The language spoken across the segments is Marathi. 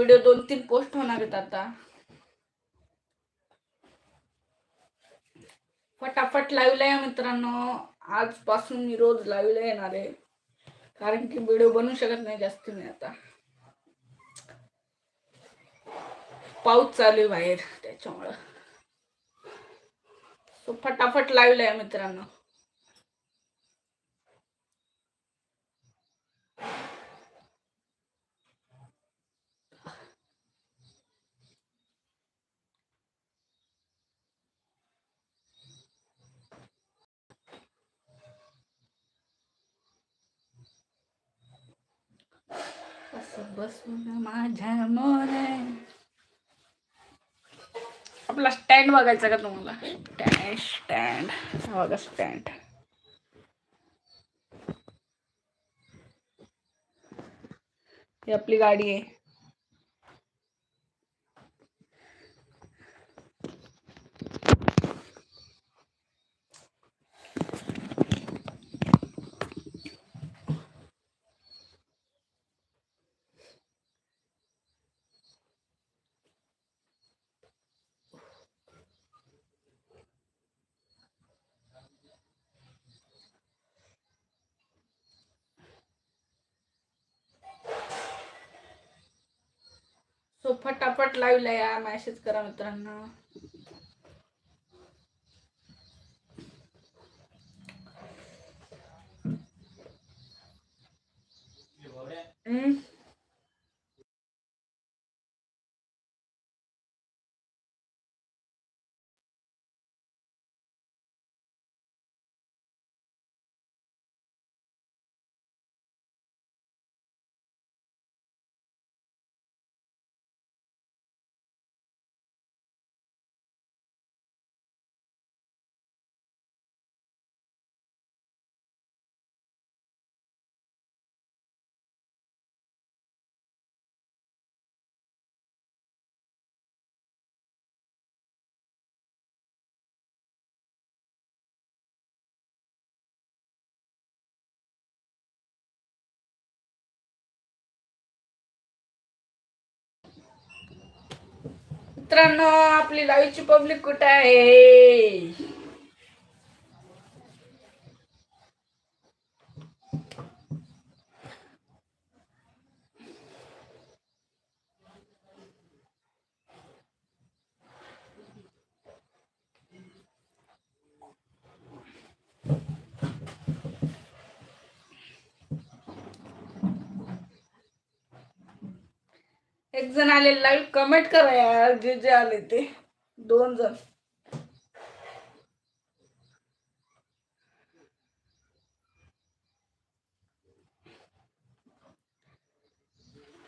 व्हिडिओ दोन तीन पोस्ट होणार आहेत आता. फटाफट लाईव्हला या मित्रांनो. आजपासून मी रोज लाईव्हला येणार आहे. कारण की व्हिडिओ बनवू शकत नाही जास्त मी आता. पाऊस चालू आहे बाहेर त्याच्यामुळं. सो फटाफट लाईव्हला या मित्रांनो. बसून माझ्या मोरे आपला स्टँड बघायचा का तुम्हाला? स्टँड स्टँड बघा स्टँड. ही आपली गाडी आहे. फटाफट लाईव्हला या मेसेज करा मित्रांनो हम्म. मित्रांनो आपली लाईव्हची पब्लिक कुठे आहे? एक जण आले लाईव्ह कमेंट करा यार जे जे आले ते. दोन जण.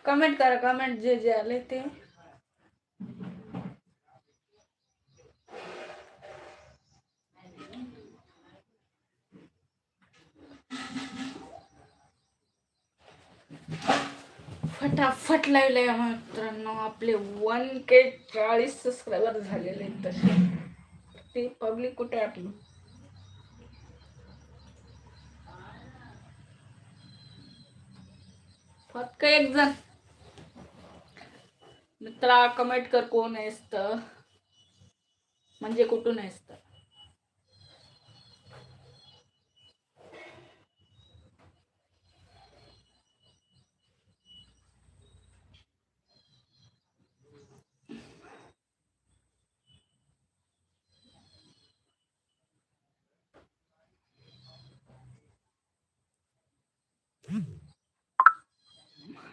कमेंट करा कमेंट जे जे आले ते. फटाफट लाईव्ह लाईव्ह मित्रांनो. आपले वन के चाळीस सबस्क्रायबर झालेले आहेत तसे. ते पब्लिक कुठे आहे आपली? फक्त एक जण. मित्रा कमेंट कर कोण आहेस तर. म्हणजे कुठून आहेस तर?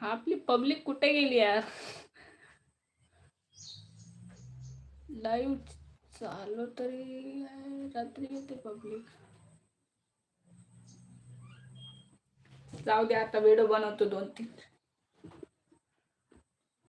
आपली पब्लिक कुठे गेली यार? लाईव्ह चालू तरी रात्री येते पब्लिक. जाऊ दे आता व्हिडिओ बनवतो दोन तीन